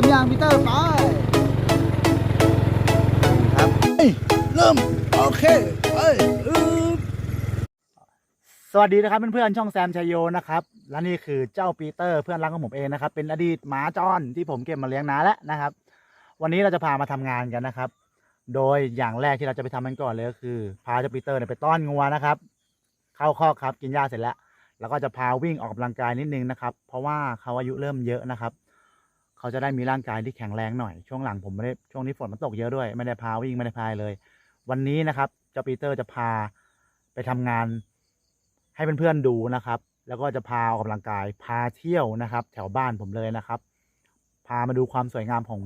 ริมยางพีเตอร์ไปครับเริ่มโอเคเอสวัสดีนะครับเพื่อนๆช่องแซมชัยโยนะครับและนี่คือเจ้าปีเตอร์เพื่อนรักของผมเองนะครับ เป็นอดีตหมาจรที่ผมเก็บมาเลี้ยงนานแล้วนะครับ วันนี้เราจะพามาทำงานกันนะครับ โดยอย่างแรกที่เราจะไปทำกันก่อนเลยก็คือ พาเจ้าปีเตอร์ไปต้อนงัวนะครับ เข้าคอกครับกินหญ้าเสร็จแล้ว แล้วก็จะพาวิ่งออกกำลังกายนิดนึงนะครับ เพราะว่าเขาอายุเริ่มเยอะนะครับ เขาจะได้มีร่างกายที่แข็งแรงหน่อย ช่วงหลังผมไม่ได้ช่วงนี้ฝนมันตกเยอะด้วย ไม่ได้พาวิ่งไม่ได้พายเลย วันนี้นะครับเจ้าปีเตอร์จะพาไปทำงานให้เพื่อนๆดูนะครับ แล้วก็จะพาออกกำลังกาย พาเที่ยวนะครับ แถวบ้านผมเลยนะครับ พามาดูความสวยงามของ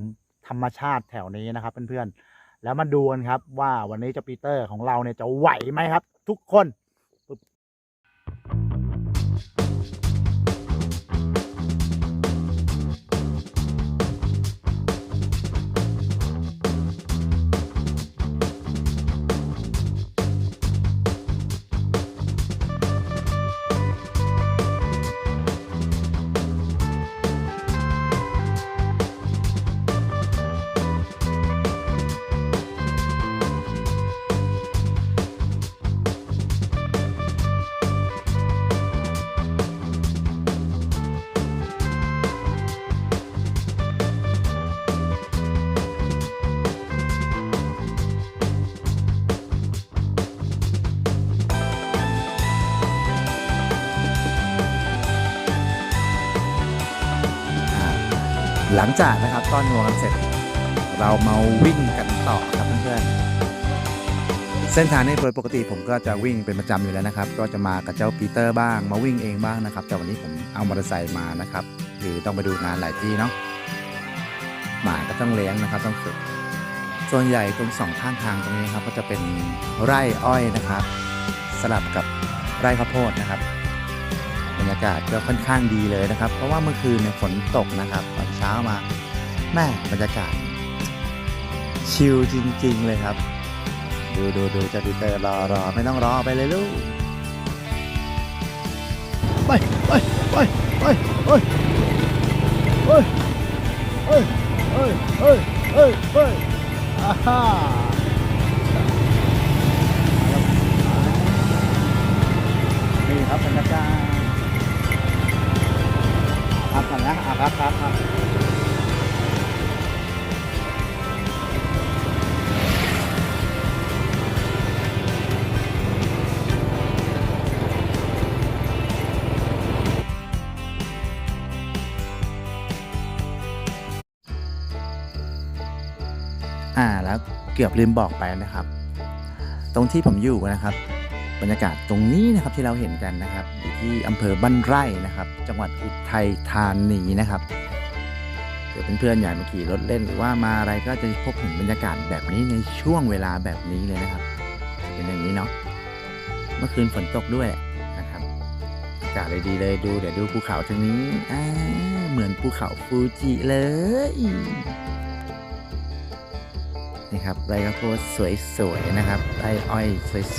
ธรรมชาติแถวนี้นะครับเพื่อนๆแล้วมาดูกันครับว่าวันนี้เจ้าปีเตอร์ของเราเนี่ยจะไหวไหมครับ ทุกคน หลังจากนะครับต้อนงัวกันเสร็จ เรามาวิ่งกันต่อครับเพื่อนๆเส้นทางนี้โดยปกติผมก็จะวิ่งเป็นประจำอยู่แล้วนะครับ ก็จะมากับเจ้าปีเตอร์บ้าง มาวิ่งเองบ้างนะครับ แต่วันนี้ผมเอามอเตอร์ไซค์มานะครับคือต้องไปดูงานหลายที่เนาะหมาก็ต้องเลี้ยงนะครับ ต้องฝึกส่วนใหญ่ตรงสองข้างทางตรงนี้ครับก็จะเป็นไร่อ้อยนะครับ สลับกับไร่ข้าวโพดนะครับ รรยากาศก็ค่อนข้างดีเลยนะครับ เพราะว่าเมื่อคืนเนี่ยฝนตกนะครับตอนเช้ามาแม่บรรยากาศ ชิลจริง ๆ เลยครับ ดูดูดูจะดีเตอร์รอรอไม่ต้องรอไปเลยลูกไปไปไปไปไปไปไปไปไปไปไปอ่าฮ่า อ่าแล้วเกือบลืมบอกไปนะครับ ตรงที่ผมอยู่นะครับ บรรยากาศตรงนี้นะครับที่เราเห็นกันนะครับอยู่ที่อำเภอบ้านไร่นะครับ จังหวัดอุทัยธานีนะครับเผื่อเพื่อนๆอยากมาขี่รถเล่นหรือว่ามาอะไรก็จะพบเห็นบรรยากาศแบบนี้ในช่วงเวลาแบบนี้เลยนะครับ เป็นอย่างนี้เนาะเมื่อคืนฝนตกด้วยนะครับอากาศเลยดีเลยดูเดี๋ยวดูภูเขาทางนี้อ่าเหมือนภูเขาฟูจิเลย นี่ครับไรข้าวโพดสวยๆนะครับไรอ้อย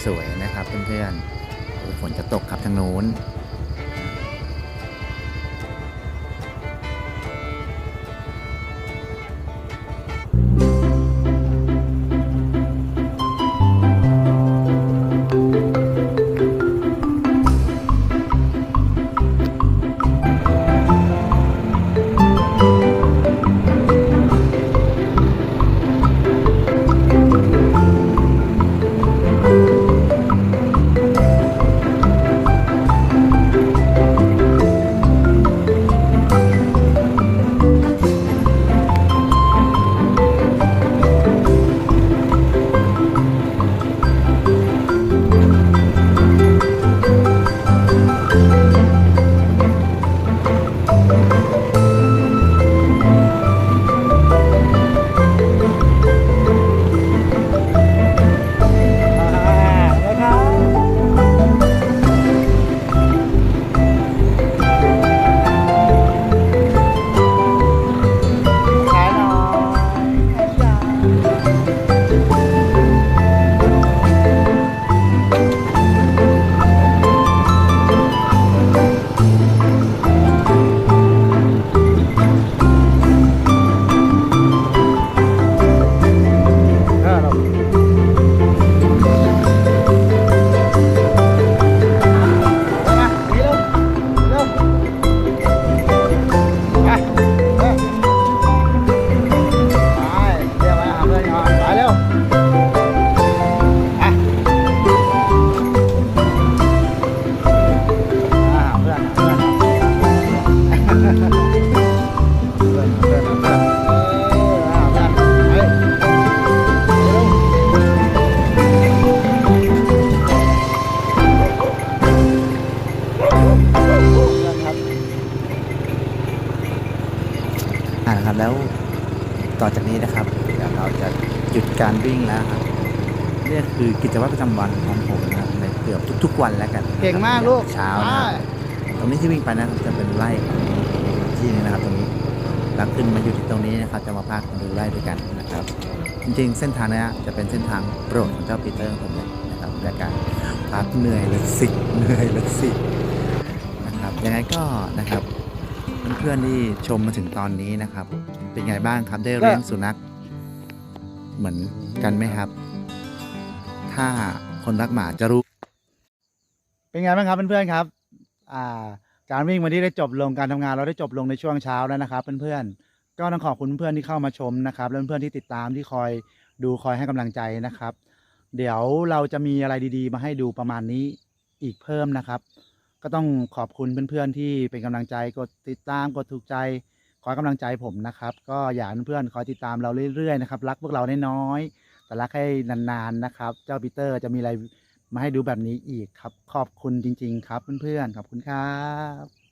สวยๆนะครับเพื่อนๆฝนจะตกครับทางโน้น แล้วต่อจากนี้นะครับเดี๋ยวเราจะหยุดการวิ่งแล้วครับนี่คือกิจวัตรประจำวันของผมนะครับในเกือบทุก ๆ วันแล้วกันนะครับเก่งมากลูกเช้านะครับตรงนี้ที่วิ่งไปนะครับจะเป็นไร่ของที่นึงนะครับตรงนี้แล้วขึ้นมาอยู่ที่ตรงนี้นะครับจะมาพักดูไร่ด้วยกันนะครับ จริงๆ เส้นทางเนี้ยจะเป็นเส้นทางโปรดของเจ้าปีเตอร์ของผมเลยนะครับในการพักเหนื่อยและสิเหนื่อยและสินะครับยังไงก็นะครับเพื่อนๆที่ชมมาถึงตอนนี้นะครับ เป็นไงบ้างครับได้เลี้ยงสุนัขเหมือนกันไหมครับ ถ้าคนรักหมาจะรู้ เป็นไงบ้างครับเพื่อนๆครับอ่าการวิ่งวันนี้ได้จบลงการทำงานเราได้จบลงในช่วงเช้าแล้วนะครับ เพื่อนๆ ก็ต้องขอบคุณเพื่อนที่เข้ามาชมนะครับและเพื่อนๆที่ติดตามที่คอยดูคอยให้กำลังใจนะครับ เดี๋ยวเราจะมีอะไรดีๆ มาให้ดูประมาณนี้อีกเพิ่มนะครับ ก็ต้องขอบคุณเพื่อนๆที่เป็นกำลังใจกดติดตามกดถูกใจ ขอกำลังใจผมนะครับ ก็อยากให้เพื่อนๆคอยติดตามเราเรื่อยๆนะครับรักพวกเราน้อยๆแต่รักให้นานๆนะครับ เจ้าปีเตอร์จะมีอะไรมาให้ดูแบบนี้อีกครับ ขอบคุณจริง ๆ ครับเพื่อนๆขอบคุณครับ